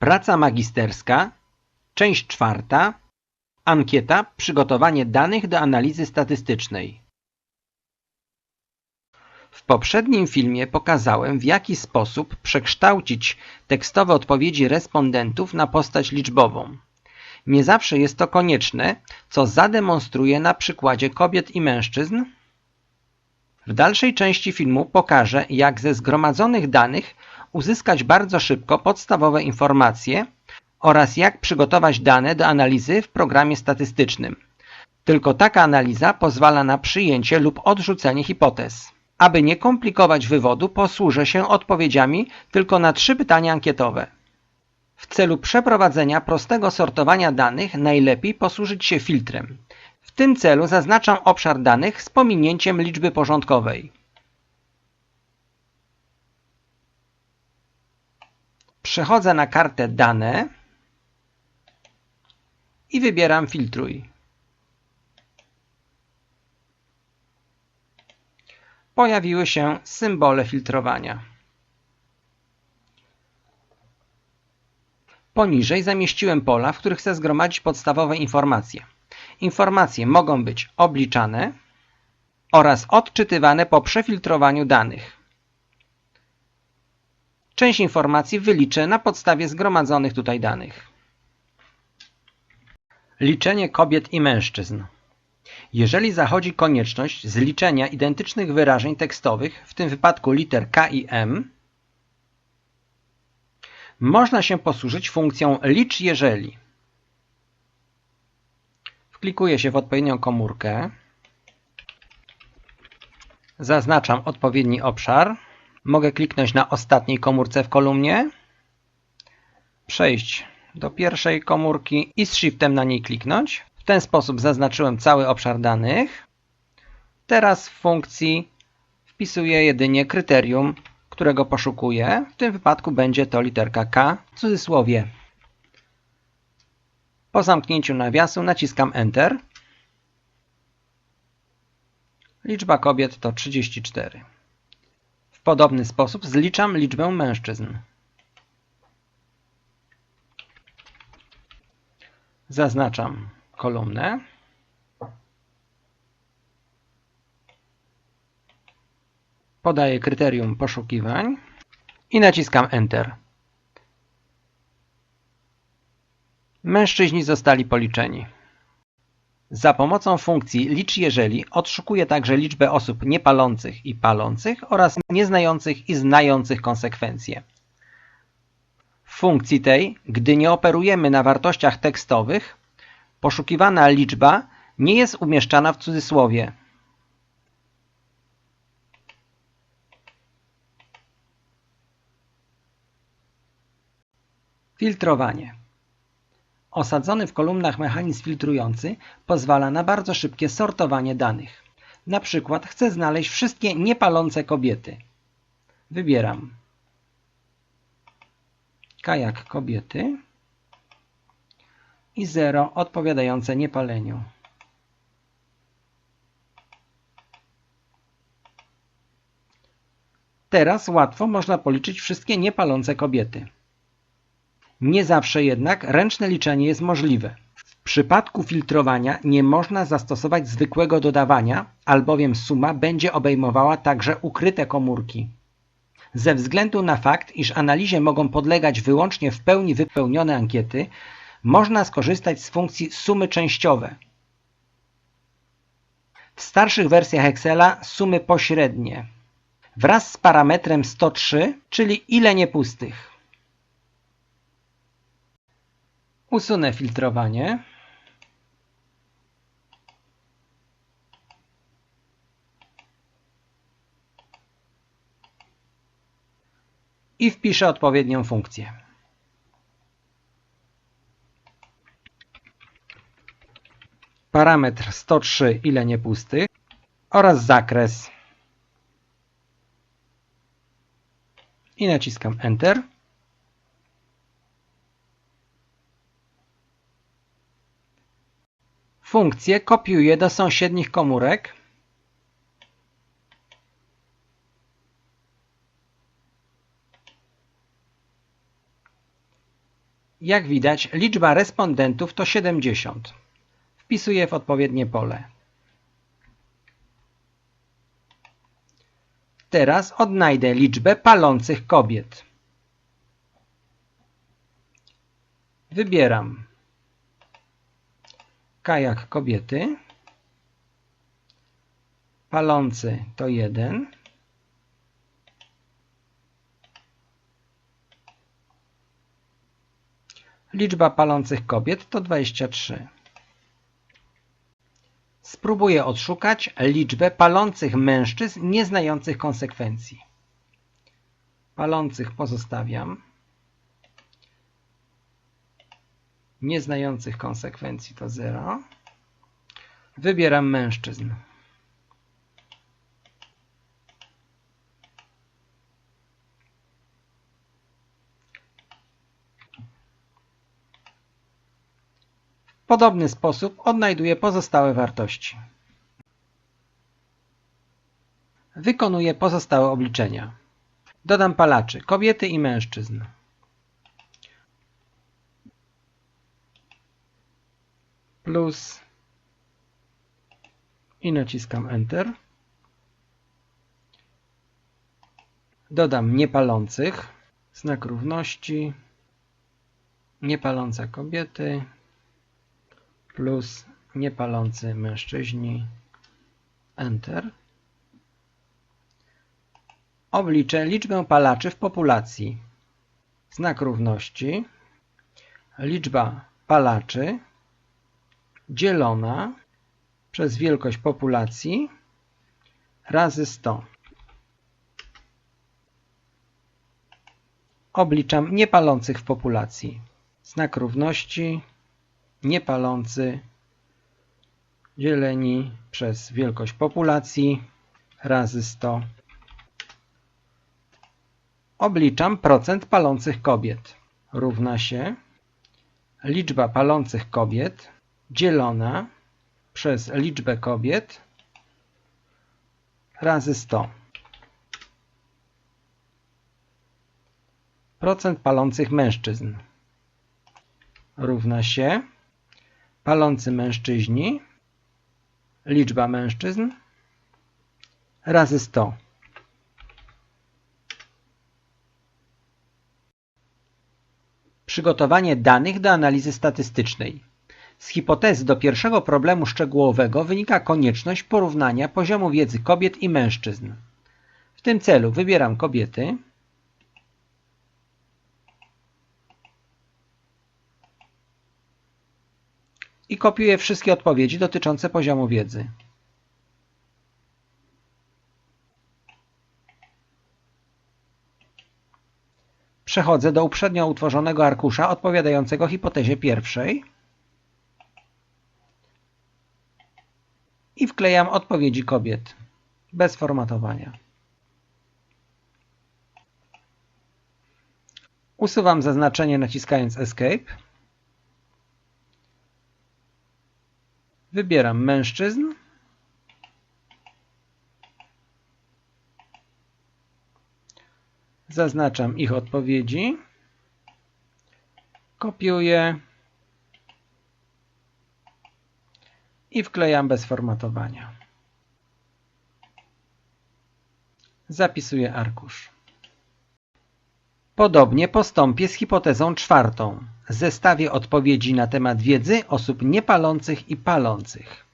Praca magisterska, część czwarta, ankieta Przygotowanie danych do analizy statystycznej. W poprzednim filmie pokazałem, w jaki sposób przekształcić tekstowe odpowiedzi respondentów na postać liczbową. Nie zawsze jest to konieczne, co zademonstruję na przykładzie kobiet i mężczyzn. W dalszej części filmu pokażę, jak ze zgromadzonych danych uzyskać bardzo szybko podstawowe informacje oraz jak przygotować dane do analizy w programie statystycznym. Tylko taka analiza pozwala na przyjęcie lub odrzucenie hipotez. Aby nie komplikować wywodu, posłużę się odpowiedziami tylko na trzy pytania ankietowe. W celu przeprowadzenia prostego sortowania danych najlepiej posłużyć się filtrem. W tym celu zaznaczam obszar danych z pominięciem liczby porządkowej. Przechodzę na kartę Dane i wybieram Filtruj. Pojawiły się symbole filtrowania. Poniżej zamieściłem pola, w których chcę zgromadzić podstawowe informacje. Informacje mogą być obliczane oraz odczytywane po przefiltrowaniu danych. Część informacji wyliczę na podstawie zgromadzonych tutaj danych. Liczenie kobiet i mężczyzn. Jeżeli zachodzi konieczność zliczenia identycznych wyrażeń tekstowych, w tym wypadku liter K i M, można się posłużyć funkcją licz jeżeli. Wklikuję się w odpowiednią komórkę. Zaznaczam odpowiedni obszar. Mogę kliknąć na ostatniej komórce w kolumnie, przejść do pierwszej komórki i z Shiftem na niej kliknąć. W ten sposób zaznaczyłem cały obszar danych. Teraz w funkcji wpisuję jedynie kryterium, którego poszukuję. W tym wypadku będzie to literka K w cudzysłowie. Po zamknięciu nawiasu naciskam Enter. Liczba kobiet to 34. W podobny sposób zliczam liczbę mężczyzn. Zaznaczam kolumnę. Podaję kryterium poszukiwań i naciskam Enter. Mężczyźni zostali policzeni. Za pomocą funkcji licz jeżeli odszukuję także liczbę osób niepalących i palących oraz nieznających i znających konsekwencje. W funkcji tej, gdy nie operujemy na wartościach tekstowych, poszukiwana liczba nie jest umieszczana w cudzysłowie. Filtrowanie. Osadzony w kolumnach mechanizm filtrujący pozwala na bardzo szybkie sortowanie danych. Na przykład chcę znaleźć wszystkie niepalące kobiety. Wybieram kajak kobiety i 0 odpowiadające niepaleniu. Teraz łatwo można policzyć wszystkie niepalące kobiety. Nie zawsze jednak ręczne liczenie jest możliwe. W przypadku filtrowania nie można zastosować zwykłego dodawania, albowiem suma będzie obejmowała także ukryte komórki. Ze względu na fakt, iż analizie mogą podlegać wyłącznie w pełni wypełnione ankiety, można skorzystać z funkcji sumy częściowe. W starszych wersjach Excela sumy pośrednie wraz z parametrem 103, czyli ile niepustych. Usunę filtrowanie. I wpiszę odpowiednią funkcję. Parametr 103 ile niepustych oraz zakres. I naciskam Enter. Funkcję kopiuję do sąsiednich komórek Jak widać, liczba respondentów to 70. Wpisuję w odpowiednie pole. Teraz odnajdę liczbę palących kobiet. Wybieram kajak kobiety. Palący to 1. Liczba palących kobiet to 23. Spróbuję odszukać liczbę palących mężczyzn nieznających konsekwencji. Palących pozostawiam. Nieznających konsekwencji to 0. Wybieram mężczyzn. W podobny sposób odnajduję pozostałe wartości. Wykonuję pozostałe obliczenia. Dodam palaczy, kobiety i mężczyzn. Plus i naciskam Enter. Dodam niepalących, znak równości, niepalące kobiety, plus niepalący mężczyźni. Enter. Obliczę liczbę palaczy w populacji. Znak równości. Liczba palaczy dzielona przez wielkość populacji razy 100. Obliczam niepalących w populacji. Znak równości niepalący dzieleni przez wielkość populacji razy 100. Obliczam procent palących kobiet. Równa się liczba palących kobiet dzielona przez liczbę kobiet razy 100. Procent palących mężczyzn równa się palący mężczyźni, liczba mężczyzn razy 100. Przygotowanie danych do analizy statystycznej. Z hipotezy do pierwszego problemu szczegółowego wynika konieczność porównania poziomu wiedzy kobiet i mężczyzn. W tym celu wybieram kobiety, i kopiuję wszystkie odpowiedzi dotyczące poziomu wiedzy. Przechodzę do uprzednio utworzonego arkusza odpowiadającego hipotezie pierwszej wklejam odpowiedzi kobiet bez formatowania. Usuwam zaznaczenie naciskając Escape. Wybieram mężczyzn. Zaznaczam ich odpowiedzi. Kopiuję i wklejam bez formatowania. Zapisuję arkusz. Podobnie postąpię z hipotezą czwartą. Zestawię odpowiedzi na temat wiedzy osób niepalących i palących.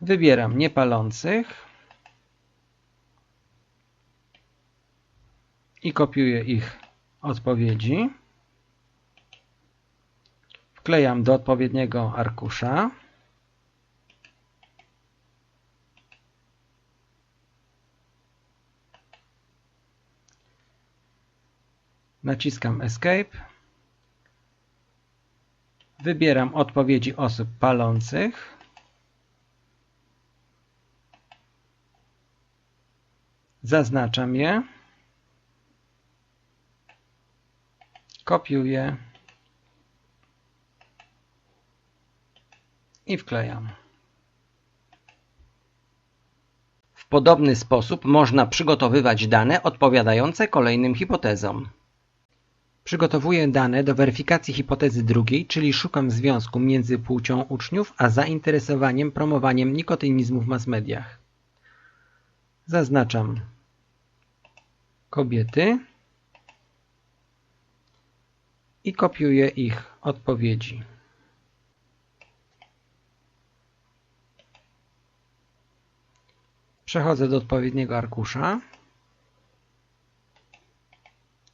Wybieram niepalących i kopiuję ich odpowiedzi. Wklejam do odpowiedniego arkusza. Naciskam Escape. Wybieram odpowiedzi osób palących. Zaznaczam je. Kopiuję. I wklejam. podobny sposób można przygotowywać dane odpowiadające kolejnym hipotezom. Przygotowuję dane do weryfikacji hipotezy drugiej, czyli szukam związku między płcią uczniów a zainteresowaniem promowaniem nikotynizmu w mass mediach. Zaznaczam kobiety i kopiuję ich odpowiedzi. Przechodzę do odpowiedniego arkusza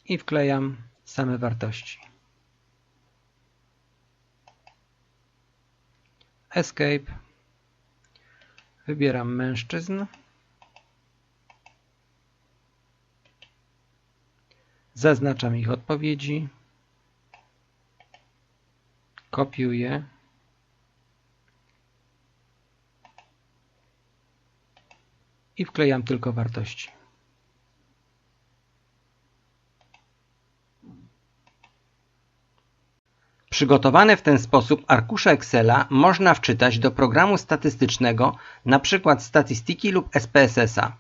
i wklejam same wartości. Escape. Wybieram mężczyzn. Zaznaczam ich odpowiedzi. Kopiuję. I wklejam tylko wartości. Przygotowane w ten sposób arkusze Excela można wczytać do programu statystycznego, np. Statistiki lub SPSS-a.